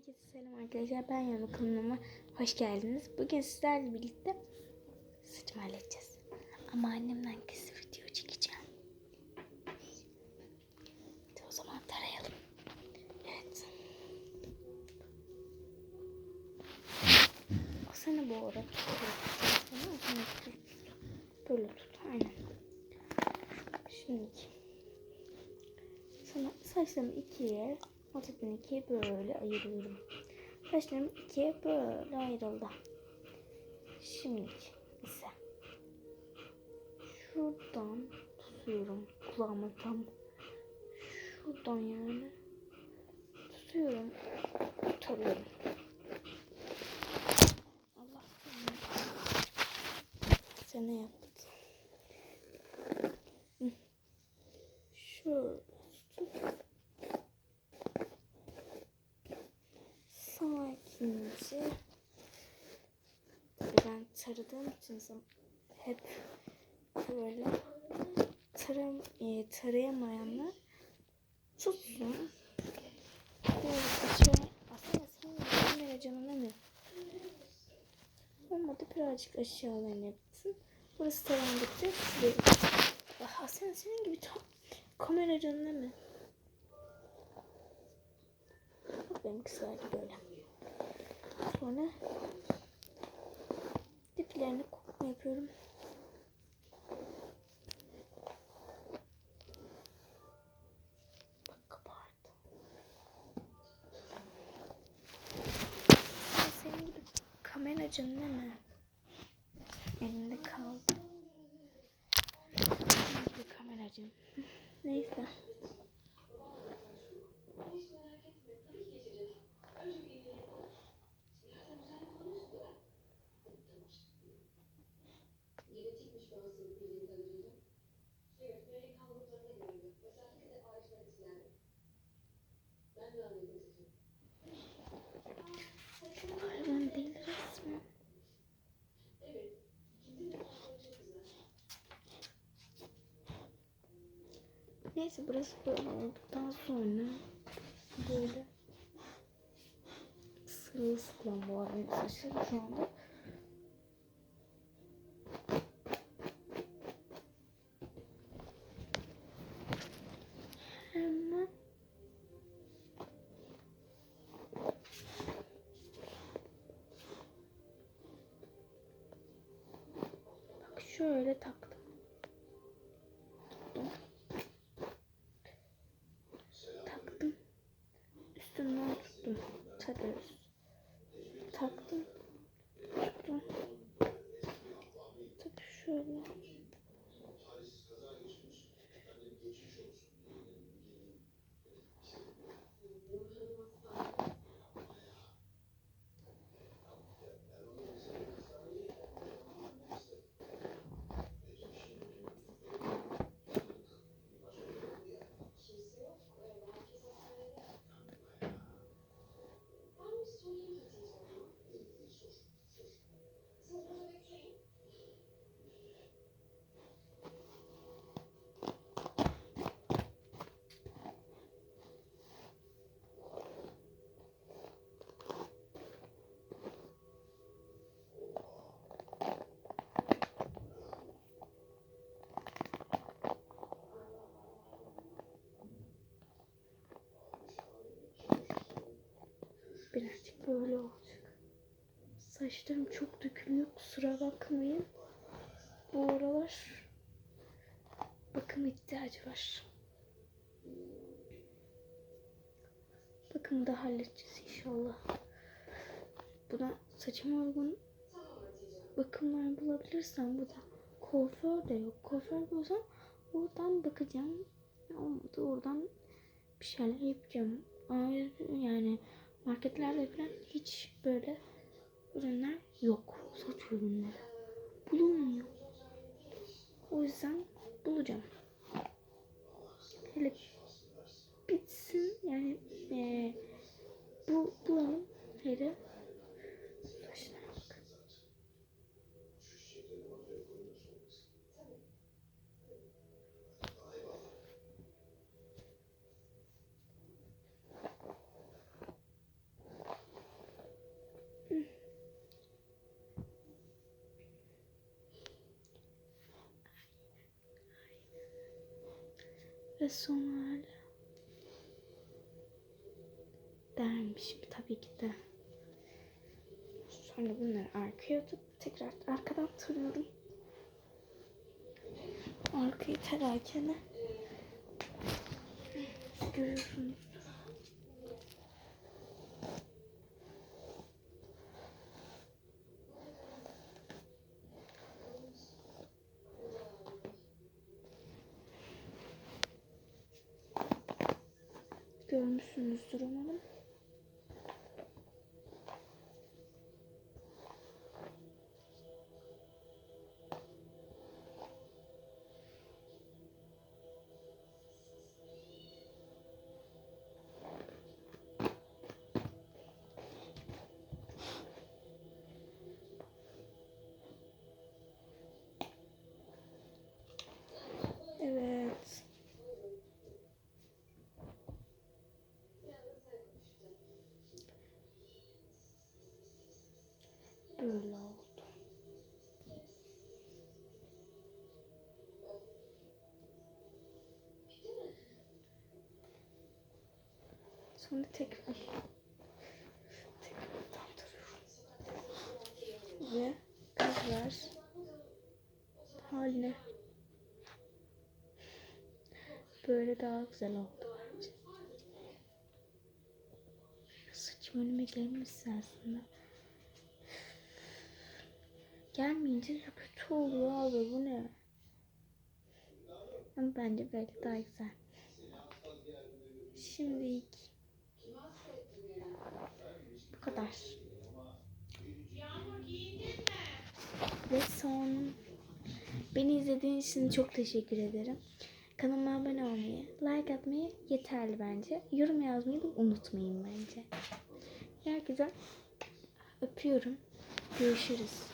Herkese selam arkadaşlar. Ben Yanı kanalıma hoş geldiniz. Bugün sizlerle birlikte saçımı halledeceğiz. Ama annemden kesin video çekeceğim. Hadi o zaman tarayalım. Evet. O seni bu arada. Böyle tut. Aynen. Şimdi Sonra saçlarımı ikiye, ortadan ikiye böyle ayırıyorum. Saçlarım ikiye böyle ayrıldı. Şimdi ise şuradan tutuyorum kulağımı tam şuradan yani tutuyorum tarıyorum. Allah sen ne yaptın? Şöyle sakince ben taradığım için hep böyle taram, e, tarayamayanlar tutsun. Aslında senin nereye canına ne? Olmadı birazcık aşağılarına yapsın. Burası tarandıkça silelim. Aha sen senin gibi tam kamera canına mı? Bak benimki sadece böyle. Sonra diplerini kokma yapıyorum. Bak kabardı. Sen senin gibi kamera canına mı? Elinde kaldı. Bir kameracım. Neyse. Hayvan değil resmen. Neyse burası böyle olduktan sonra böyle sırılsıklam bu arada saçlarım şu anda. Şöyle taktım. Taktım. Üstünden tuttum. Tarıyoruz. Taktım. Tuttum. Tabii şöyle. Birazcık böyle olacak. Saçlarım çok dökülüyor. Kusura bakmayın. Bu aralar bakım ihtiyacı var. Bakımı da halledeceğiz inşallah. Buna saçıma uygun bakımlar bulabilirsem bu da kuaför de yok. Kuaför bulsam oradan bakacağım. Olmadı oradan bir şeyler yapacağım. Ama yani marketlerde falan hiç böyle ürünler yok. Saç ürünleri. Bulunmuyor. O yüzden bulacağım. Hele bitsin yani e, bu bulalım. Hele saçlara bak. Ses sonu hala. Dermiş tabii ki de. Sonra bunları arkaya atıp tekrar arkadan tarıyorum. Arkayı tararken görüyorsunuz. Görmüşsünüzdür umarım. Sonra tekrar tekrar daldırıyorum. Ve kızlar haline böyle daha güzel oldu bence. Saçım önüme gelmişse aslında. Gelmeyince de kötü oluyor abi bu ne? Ama bence böyle daha güzel. Şimdi bu kadar. Ve son beni izlediğiniz için çok teşekkür ederim. Kanalıma abone olmayı, like atmayı yeterli bence. Yorum yazmayı da unutmayın bence. Herkese öpüyorum. Görüşürüz.